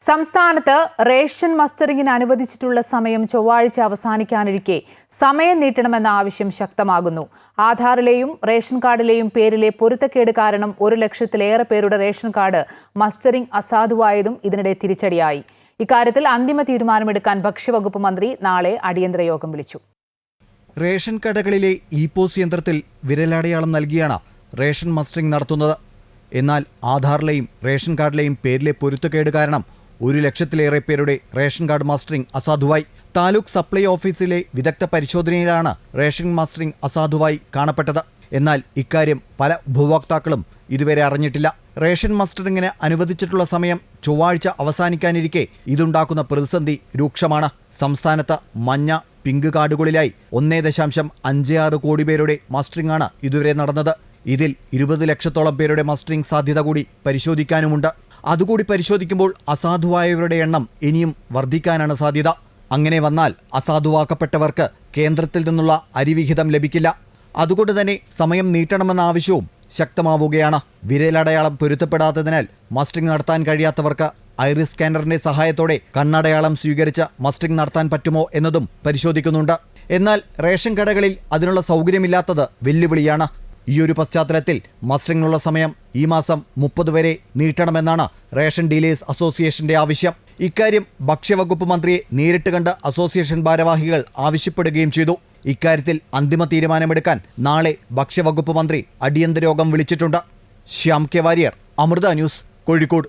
സംസ്ഥാനത്ത് റേഷൻ മസ്റ്ററിംഗിന് അനുവദിച്ചിട്ടുള്ള സമയം ചൊവ്വാഴ്ച അവസാനിക്കാനിരിക്കെ സമയം നീട്ടണമെന്ന ആവശ്യം ശക്തമാകുന്നു. ആധാറിലെയും റേഷൻ കാർഡിലെയും പേരിലെ പൊരുത്തക്കേട് കാരണം ഒരു ലക്ഷത്തിലേറെ പേരുടെ റേഷൻ കാർഡ് മസ്റ്ററിംഗ് അസാധുവായതും ഇതിനിടെ തിരിച്ചടിയായി. ഇക്കാര്യത്തിൽ അന്തിമ തീരുമാനമെടുക്കാൻ ഭക്ഷ്യവകുപ്പ് മന്ത്രി നാളെ അടിയന്തര യോഗം വിളിച്ചു. റേഷൻ കടകളിലെ ഇ പോസ് യന്ത്രത്തിൽ വിരലടയാളം നൽകിയാണ് റേഷൻ മസ്റ്ററിംഗ് നടത്തുന്നത്. എന്നാൽ ആധാറിലെയും റേഷൻ കാർഡിലെയും പേരിലെ പൊരുത്തക്കേട് കാരണം ഒരു ലക്ഷത്തിലേറെ പേരുടെ റേഷൻ കാർഡ് മാസ്റ്ററിംഗ് അസാധുവായി. താലൂക്ക് സപ്ലൈ ഓഫീസിലെ വിദഗ്ധ പരിശോധനയിലാണ് റേഷൻ മാസ്റ്ററിംഗ് അസാധുവായി കാണപ്പെട്ടത്. എന്നാൽ ഇക്കാര്യം പല ഉപഭോക്താക്കളും ഇതുവരെ അറിഞ്ഞിട്ടില്ല. റേഷൻ മാസ്റ്ററിംഗിന് അനുവദിച്ചിട്ടുള്ള സമയം ചൊവ്വാഴ്ച അവസാനിക്കാനിരിക്കെ ഇതുണ്ടാക്കുന്ന പ്രതിസന്ധി രൂക്ഷമാണ്. സംസ്ഥാനത്ത് മഞ്ഞ പിങ്ക് കാർഡുകളിലായി ഒന്നേ ദശാംശം അഞ്ച് ആറ് കോടി പേരുടെ മാസ്റ്ററിംഗ് ആണ് ഇതുവരെ നടന്നത്. ഇതിൽ ഇരുപത് ലക്ഷത്തോളം പേരുടെ മസ്റ്ററിംഗ് സാധ്യത കൂടി പരിശോധിക്കാനുമുണ്ട്. അതുകൂടി പരിശോധിക്കുമ്പോൾ അസാധുവായവരുടെ എണ്ണം ഇനിയും വർദ്ധിക്കാനാണ് സാധ്യത. അങ്ങനെ വന്നാൽ അസാധുവാക്കപ്പെട്ടവർക്ക് കേന്ദ്രത്തിൽ നിന്നുള്ള അരിവിഹിതം ലഭിക്കില്ല. അതുകൊണ്ട് തന്നെ സമയം നീട്ടണമെന്ന ആവശ്യവും ശക്തമാവുകയാണ്. വിരലടയാളം പൊരുത്തപ്പെടാത്തതിനാൽ മസ്റ്റിംഗ് നടത്താൻ കഴിയാത്തവർക്ക് ഐറിസ് സ്കാനറിന്റെ സഹായത്തോടെ കണ്ണടയാളം സ്വീകരിച്ച് മസ്റ്റിംഗ് നടത്താൻ പറ്റുമോ എന്നതും പരിശോധിക്കുന്നുണ്ട്. എന്നാൽ റേഷൻ കടകളിൽ അതിനുള്ള സൗകര്യമില്ലാത്തത് വെല്ലുവിളിയാണ്. ഈയൊരു പശ്ചാത്തലത്തിൽ മത്സരങ്ങളുള്ള സമയം ഈ മാസം മുപ്പത് വരെ നീട്ടണമെന്നാണ് റേഷൻ ഡീലേഴ്സ് അസോസിയേഷന്റെ ആവശ്യം. ഇക്കാര്യം ഭക്ഷ്യവകുപ്പ് മന്ത്രിയെ നേരിട്ട് കണ്ട് അസോസിയേഷൻ ഭാരവാഹികൾ ആവശ്യപ്പെടുകയും ചെയ്തു. ഇക്കാര്യത്തിൽ അന്തിമ തീരുമാനമെടുക്കാൻ നാളെ ഭക്ഷ്യവകുപ്പ് മന്ത്രി അടിയന്തര യോഗം വിളിച്ചിട്ടുണ്ട്. Shyam K Warrier Amrita news Kozhikode.